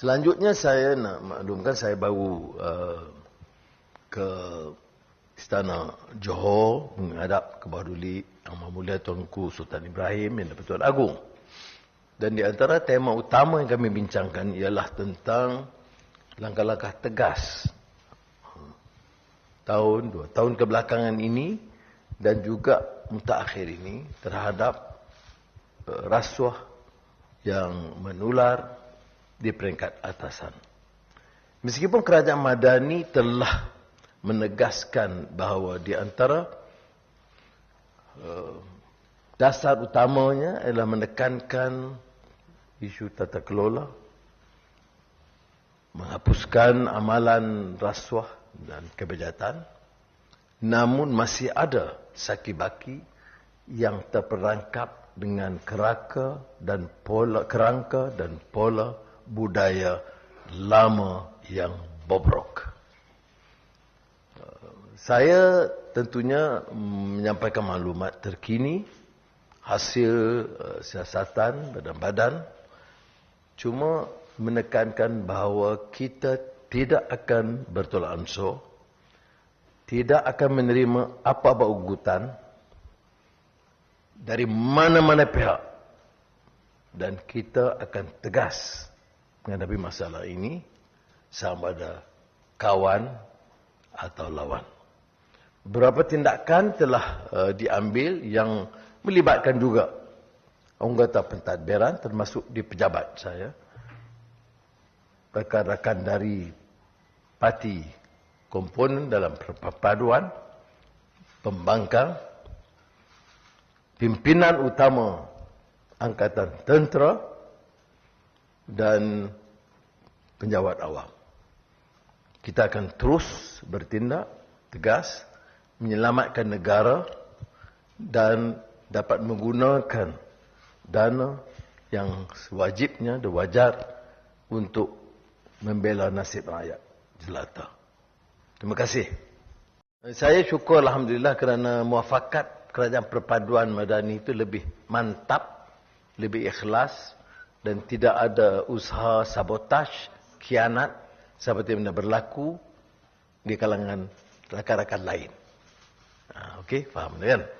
Selanjutnya saya nak maklumkan saya baru uh, ke Istana Johor menghadap ke Bahaduli Yang Mulia Tuanku Sultan Ibrahim yang Datuk Agung. Dan di antara tema utama yang kami bincangkan ialah tentang langkah-langkah tegas tahun, dua tahun kebelakangan ini dan juga mutakhir ini terhadap uh, rasuah yang menular di peringkat atasan. Meskipun kerajaan Madani telah menegaskan bahawa di antara uh, dasar utamanya adalah menekankan isu tata kelola, menghapuskan amalan rasuah dan kebejatan, namun masih ada saki-baki yang terperangkap dengan kerangka dan pola kerangka dan pola budaya lama yang bobrok. Saya tentunya menyampaikan maklumat terkini hasil uh, siasatan badan-badan Cuma menekankan bahawa kita tidak akan bertolak ansur, tidak akan menerima apa-apa ugutan dari mana-mana pihak dan kita akan tegas menghadapi masalah ini sama ada kawan atau lawan. Beberapa tindakan telah uh, diambil yang melibatkan juga anggota pentadbiran termasuk di pejabat saya rakan-rakan dari parti komponen dalam perpaduan pembangkang pimpinan utama angkatan tentera dan penjawat awam kita akan terus bertindak tegas menyelamatkan negara dan dapat menggunakan dana yang sewajibnya dan wajar untuk membela nasib rakyat jelata. Terima kasih. Saya syukur Alhamdulillah kerana muafakat kerajaan perpaduan madani itu lebih mantap, lebih ikhlas dan tidak ada usaha sabotaj, kianat seperti yang berlaku di kalangan rakan-rakan lain. Ha, Okey, faham kan? Ha.